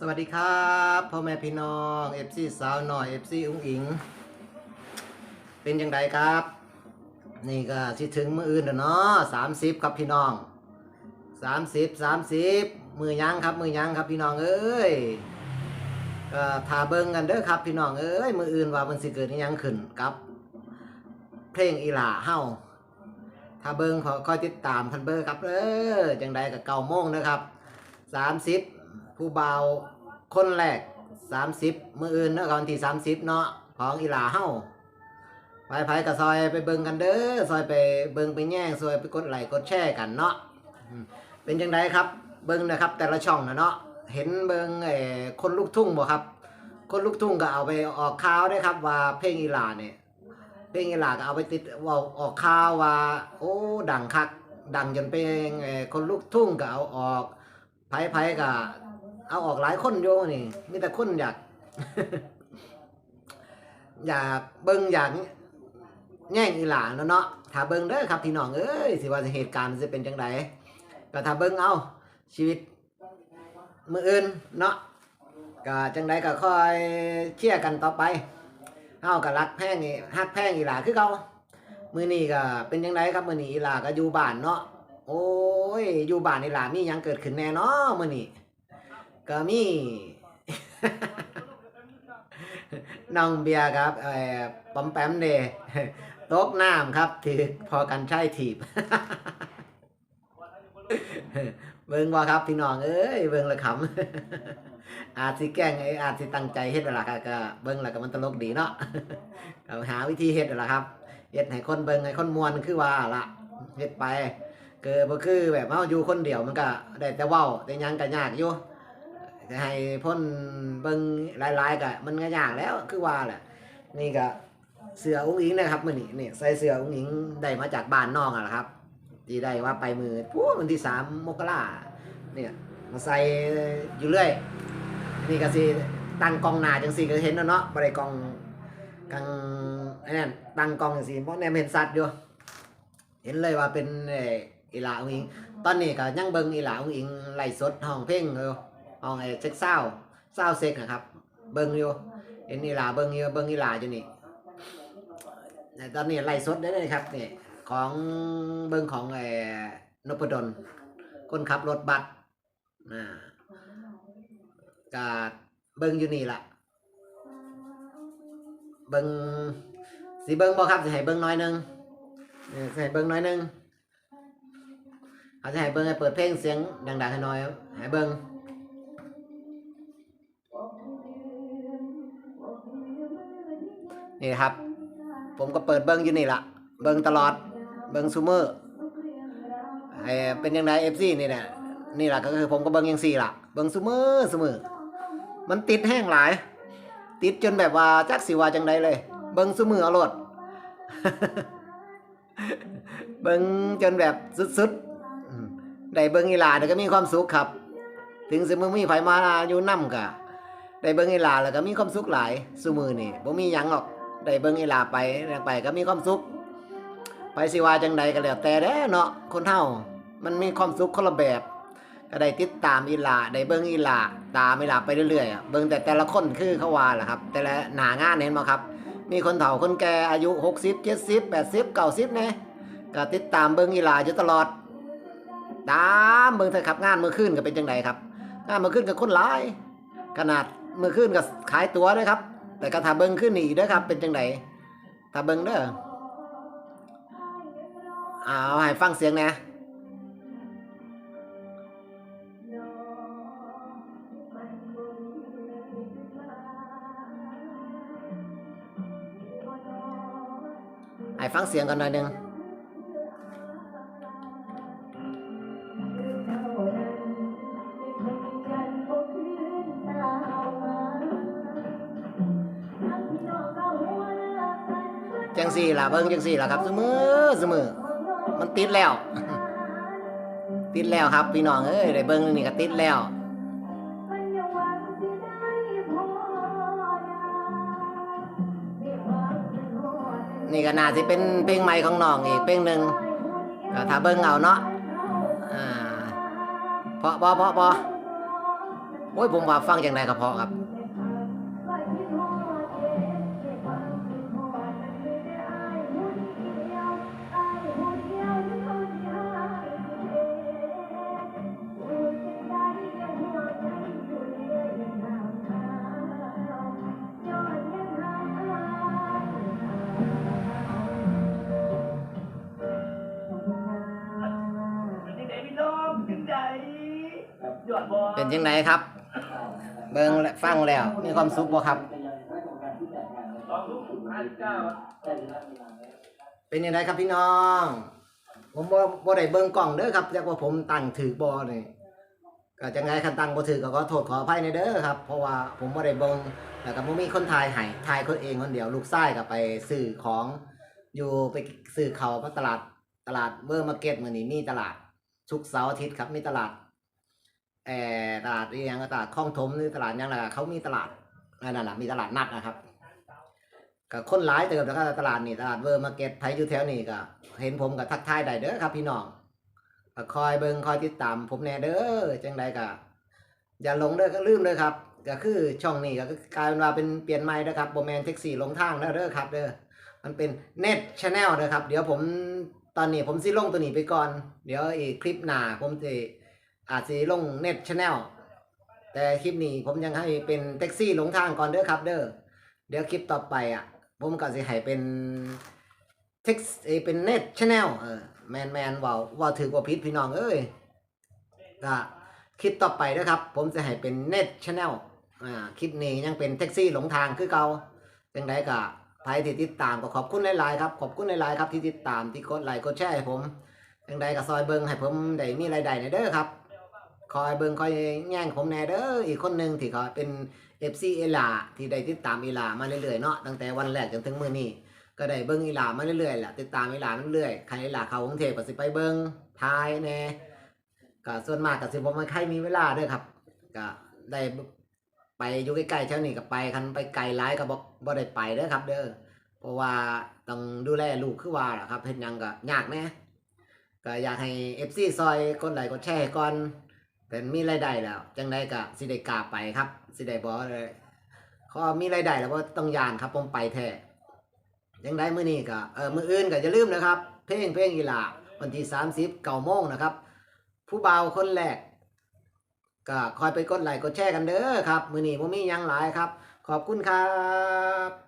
สวัสดีครับพ่อแม่พี่น้องเอฟซีสาวหน่อยเอฟซีอุ้งอิง เป็นยังไงครับ นี่ก็สิถึงมืออื่นเนาะสามสิบครับพี่น้องสามสิบสามสิบมือยังครับ มือยังครับพี่น้องเอ้ยก็ทาเบิ้งกันเด้อครับพี่น้องเอ้ยมืออื่นว่ามันสิเกิดยังขึ้นกับ เพลงอีหล่าเฮาถ้าเบิ้งขอคอยติดตามคันเบอร์ครับเออจังใดกับเก่าโมงนะครับสามสิบ ผู้เบาวคนแรกสามสิบมืออื่นเนาะวันที่สามสิบเนาะของอีหล่าเฮ้าไปไปกับซอยไปเบิ่งกันเด้อซอยไปเบิ่งไปแย่งซอยไปกดไลค์กดแชร์กันเนาะเป็นจังไดครับเบิ่งนะครับ แต่ละช่องนะเนาะเห็นเบิ่งไอ้คนลูกทุ่งบ่ครับ คนลูกทุ่งก็เอาไปออกข่าวได้ครับ ว่าเพลงอีหล่าเนี่ยเพลงอีหลาก็เอาไปติดว่าออกข่าวว่า โอ้ดังคักดังจนเพลงเอ่อคนลูกทุ่งก็เอาออกไผไผก็ เอาออกหลายคนโยนี่มีแต่คนอยาก อยากเบิ่งอยากแย่งอีหลานาเนาะถ้าเบิ่งเด้อครับพี่น้องเอ้ยสิว่าเหตุการณ์จะเป็นจังไดก็ถ้าเบิ่งเอาชีวิตมืออื่นเนาะก็จังไดก็ค่อยเชียร์กันต่อไปเฮาก็รักแพงนี่ฮักแพงอีหลาคือเก่ามื้อนี้ก็เป็นจังไดครับมื้อนี้อีหลาก็อยู่บ้านเนาะโอ้ยอยู่บ้านอีหลามีหยังเกิดขึ้นแน่เนาะมื้อนี้ ก็มีน้องเบียร์ครับเอ่อปอมแปมเดตกน้ำครับ ถือพอกันใช้ถีบ เบิ่งบ่ครับพี่น้องเอ้ยเบิ่งละขำอาจสิแกล้งไอ้อาจสิตั้งใจเฮ็ดละก็เบิ่งล้วก็มันตลกดีเนาะก็หาวิธีเฮ็ดละครับเฮ็ดให้คนเบิ่งให้คนมวนคือว่าละเฮ็ดไปเกิดบ่คือแบบเฮาอยู่คนเดียวมันก็ได้แต่เว้าแต่ยังก็ยากอยู่ จะให้พ่นเบิ่งลายๆก็มันก็ยากแล้วคือว่าแหละนี่ก็เสืออุ้งอิงนะครับมื้อนี้นี่ใส่เสืออุ้งอิงได้มาจากบ้านนองอะละครับที่ได้ว่าไปมือพูวันที่3มมกราเนี่ยมาใส่อยู่เรื่อย นี่ก็สิตั้งกองหนาจังซี่ก็เห็นแล้วเนาะบ่ได้กองกังไอ้นั่นตั้งกองจังซี่เพราะแนมเห็นสัตว์อยู่เห็นเลยว่าเป็นเอ่ออีหลาอุ้งอิง ตอนนี้ก็ยังเบิ่งอีหลาอุ้งอิงไล่สดห้องเพลงอยู่ ห้องไอ้เซ็กเศร้าเศร้าเซ็กนะครับ เบิ่งอยู่เห็นอีหลาเบิ่งอยู่เบิ่งอีหลาอยู่นี่แต่ตอนนี้ไล่สดได้เลยครับนี่ของเบิ่งของไอ้นพดลคนขับรถบัสอ่ากาเบิ่งอยู่นี่ล่ะ เบิ่งสิเบิ่งบ่ครับสิให้เบิ่งน้อยหนึงเออสิให้เบิ่งน้อยหนึงเขาจะให้เบิ่งให้เปิดเพลงเสียงดังๆให้น่อยให้เบิ่ง นี่ครับ ผมก็เปิดเบิ่งอยู่นี่ล่ะเบิ่งตลอดเบิ่งซูเมอร์ไอเป็นยังไง FC นี่แหละนี่แหละก็คือผมก็เบิ่งยังซี่ล่ะเบิ่งซูเมอร์ซูเมอร์มันติดแห้งหลาย ติดจนแบบว่าจักสิว่าจังไดเลย เบิ่งซุมือเอาโลดเบิ่งจนแบบสุดๆได้เบิ่งอีหลาแล้วก็มีความสุขครับ ถึงสิมึงมีไผมาอยู่นำกะได้เบิ่งอีหลาแล้วก็มีความสุขหลายซุมือนี่บ่มีหยังหรอก ได้เบิ่งอีหลาไปแล้วไปก็มีความสุข ไปสิว่าจังใดก็แล้วแต่เด้อเนาะคนเฮามันมีความสุขคนละแบบ ก็ได้ติดตามอีหลาได้เบิ่งอีหลาตามอีหลาไปเรื่อยๆเบิ่งแต่แต่ละคนคือเขาว่าแหละครับ แต่ละหนางานเห็นบ่ครับ มีคนเฒ่าคนแก่อายุ 60 70 80 90แน่ก็ติดตามเบิ่งอีหลาอยู่ตลอดตามเบิ่งเถอะครับงานมื้อคืนก็เป็นจังไดครับงานมื้อคืนก็คนหลาย ขนาดมื้อคืนก็ขายตั๋วด้วยครับ แต่ก็ถ้าเบิ้งขึ้นนี้เด้อครับ เป็นจังไดถ้าเบิ้งเด้อเอาให้ฟังเสียงนะให้ฟังเสียงกันหน่อยหนึง สี่ล่ะเบิ่งจังสี่ล่ะครับเสมอเสมอมันติดแล้ว ติดแล้วครับพี่น้องเอ้ยได้เบิ่งนี่ก็ติดแล้วนี่ก็น่าสิเป็นเพลงใหม่ของน้องอีกเพลงหนึ่งก็ถ้าเบิ่งเอาเนาะอ่าเพราะเพราะโอ้ยผมว่าฟังจังไดก็เพราะครับ เป็นจังไดครับ เบิ่งและฟังแล้ว มีความสุขบ่ครับ เป็นยังไงครับพี่น้อง ผมบ่บ่ได้เบิ่งกล้องเด้อครับจักว่าผมตั้งถือบ่นี่ก็จังไงคันตั้งบ่ถือก็ขอโทษขออภัยในเด้อครับ เพราะว่าผมบ่ได้เบิ่งแล้วก็บ่มีคนถ่ายให้ถ่ายคนเองคนเดียวลูกชายก็ไปซื้อของ อยู่ไปซื้อเขาวมาตลาดตลาดเบอร์มาร์เก็ตมื้อนี้มีตลาดทุกเสาร์อาทิตย์ครับมีตลาด เอ่อตลาดอีหยังตลาดคลองถมหรือตลาดยังล่ะเขามีตลาดนั่นน่ะมีตลาดนัดนะครับก็คนหลายเติบแล้วก็ตลาดนี่ตลาดเวอร์มาเก็ตไผอยู่แถวนี้ก็ เห็นผมก็ทักทายได้เด้อครับ พี่น้องก็คอยเบิงคอยติดตามผมแน่เด้อจังใดก็อย่าหลงเด้อก็ลืมเด้อครับก็คือช่องนี้ก็กลายเป็นว่าเป็นเปลี่ยนใหม่เด้อครับโบแมนแท็กซี่หลงทางแล้วเด้อครับเด้อมันเป็นเน็ตชาแนลเด้อครับ เดี๋ยวผมตอนนี้ผมสิลงตัวนี้ไปก่อน เดี๋ยวอีกคลิปหน้าผมจะ อาจสิลงเน็ตชาแนลแต่คลิปนี้ผมยังให้เป็นแท็กซี่หลงทางก่อนเด้อครับ เด้อเดี๋ยวคลิปต่อไปอะ ผมก็สิให้เป็นเท็กซ์เป็นเน็ตชาแนลเออแมนแมนว่าว่าถือว่าพิษพี่น้องเอ้ยก็คลิปต่อไปนะครับ ผมจะให้เป็นเน็ตชาแนลอ่าคลิปนี้ยังเป็นแท็กซี่หลงทางคือเก่าจังไดก็ใครที่ติดตามก็ขอบคุณหลายๆครับขอบคุณหลายๆครับที่ติดตามที่กดไลค์กดแชร์ให้ผมจังไดก็ซอยเบิ้งให้ผมได้มีรายได้ในเด้อครับ คอยเบิงคอยแย่งผมแน่เด้ออีกคนหนึ่งที่เขาเป็น FC เอลาที่ได้ติดตามเอลามาเรื่อยๆเนาะตั้งแต่วันแรกจนถึงมื้อนี้ก็ได้เบิ่งเอลามาเรื่อยๆแหละติดตามเอลามาเรื่อยๆใครเอลาเขากรุงเทพก็สิไปเบิ่งทายแน่ก็ส่วนมากก็สิบ่มาใครมีเวลาเด้อครับก็ได้ไปอยู่ใกล้ๆแถวนี้ก็ไปคันไปไกลหลายก็บ่บ่ได้ไปเด้อครับ เด้อเพราะว่าต้องดูแลลูกคือว่าล่ะครับเฮ็ดหยังก็ยากแน่ก็อยากให้ FC ซอยกดไลค์กดแชร์ก่อน แต่มีรายได้แล้ว จังได้ก็สิได้กล้าไปครับ สิได้บอเลยเขามีรายได้แล้วก็ต้องยานครับผมไปแท้ยังได้มื้อนี้ก็เออมื้ออื่นก็อย่าลืมนะครับ เพลงเพลงอีหลาวันที่30เก้าโมงนะครับ ผู้บ่าวคนแรกก็คอยไปกดไลค์กดแชร์กันเด้อครับ มื้อนี้บ่มีหยังหลายครับ ขอบคุณครับ